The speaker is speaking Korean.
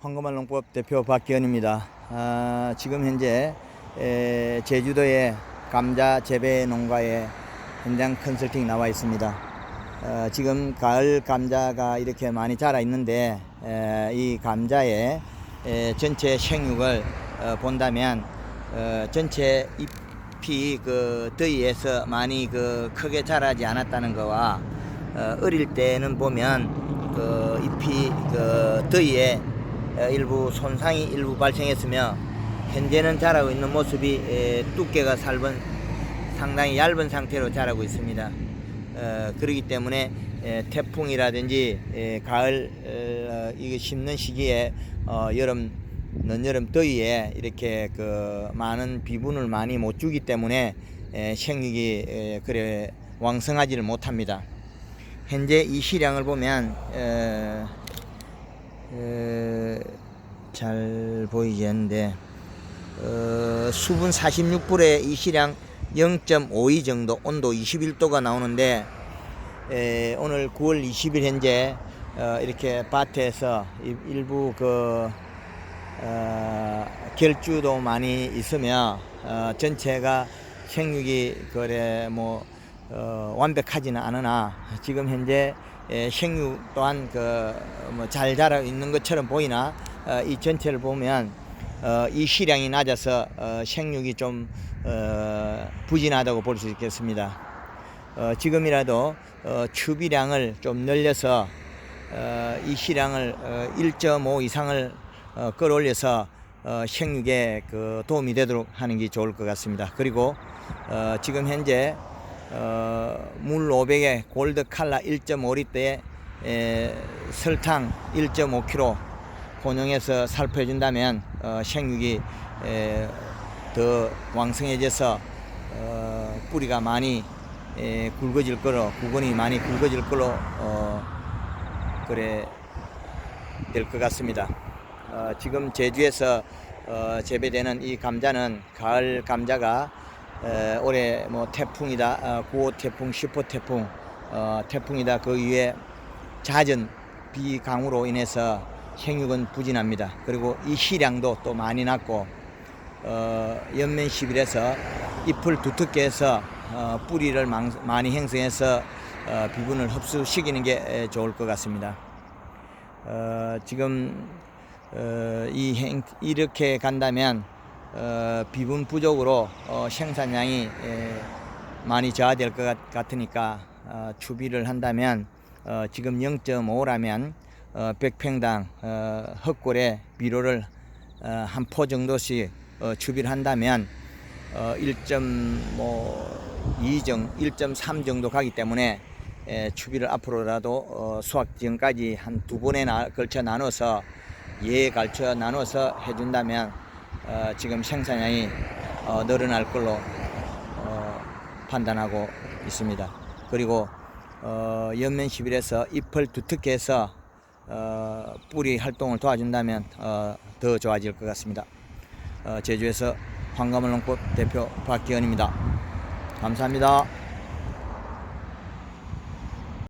황금알 농법 대표 박기현입니다. 아, 지금 현재 에, 제주도의 감자 재배 농가에 현장 컨설팅 나와 있습니다. 어, 지금 가을 감자가 이렇게 많이 자라 있는데 에, 이 감자의 에, 전체 생육을 어, 본다면 어, 전체 잎이 그 더위에서 많이 그 크게 자라지 않았다는 거와 어, 어릴 때는 보면 그 잎이 그 더위에 어, 일부 손상이 일부 발생했으며 현재는 자라고 있는 모습이 에, 두께가 살은 상당히 얇은 상태로 자라고 있습니다. 어, 그렇기 때문에 에, 태풍이라든지 에, 가을 어, 이거 심는 시기에 어, 여름 늦여름 더위에 이렇게 그 많은 비분을 많이 못 주기 때문에 에, 생육이 에, 그래 왕성하지를 못합니다. 현재 이 시량을 보면 잘 보이지 않는데 어, 수분 46불에 이 시량 0.52 정도 온도 21도가 나오는데 에, 오늘 9월 20일 현재 어, 이렇게 밭에서 이- 일부 그 어, 결주도 많이 있으며 어, 전체가 생육이 그래 뭐 어, 완벽하지는 않으나 지금 현재 에, 생육 또한 그뭐잘 자라 있는 것처럼 보이나 어, 이 전체를 보면 어, 이 시량이 낮아서 어, 생육이 좀 어, 부진하다고 볼 수 있겠습니다. 어, 지금이라도 어, 추비량을 좀 늘려서 어, 이 시량을 어, 1.5 이상을 어, 끌어올려서 어, 생육에 그 도움이 되도록 하는 게 좋을 것 같습니다. 그리고 어, 지금 현재 어, 물 500에 골드 칼라 1.5리터에 에, 설탕 1.5kg 혼용해서 살포해준다면 어, 생육이 에, 더 왕성해져서 어, 뿌리가 많이 에, 굵어질 거로 구근이 많이 굵어질 걸로 어, 그래 될 것 같습니다. 어, 지금 제주에서 어, 재배되는 이 감자는 가을 감자가 에, 올해 뭐 태풍이다, 어, 9호 태풍, 10호 태풍, 어, 태풍이다 그 위에 잦은 비강우로 인해서 생육은 부진합니다. 그리고 이 시량도 또 많이 낮고 어, 연면 10일에서 잎을 두텁게 해서 어, 뿌리를 망- 많이 형성해서 어, 비분을 흡수시키는 게 에, 좋을 것 같습니다. 어, 지금 어, 이 행, 이렇게 간다면 어, 비분 부족으로 어, 생산량이 에, 많이 저하될 것 같- 같으니까 어, 추비를 한다면 어, 지금 0.5라면 어, 100평당 어, 헛골에 비료를 어, 한 포 정도씩 어, 추비를 한다면 어, 1.2 정, 1.3 정도 가기 때문에 에, 추비를 앞으로라도 어, 수확 지금까지 한 두 번에 나, 걸쳐 나눠서 예 걸쳐 나눠서 해준다면 어, 지금 생산량이 어, 늘어날 걸로 어, 판단하고 있습니다. 그리고 어, 연면 11에서 잎을 두텁게 해서 어, 뿌리 활동을 도와준다면 어, 더 좋아질 것 같습니다. 어, 제주에서 황가물 농법 대표 박기현입니다. 감사합니다.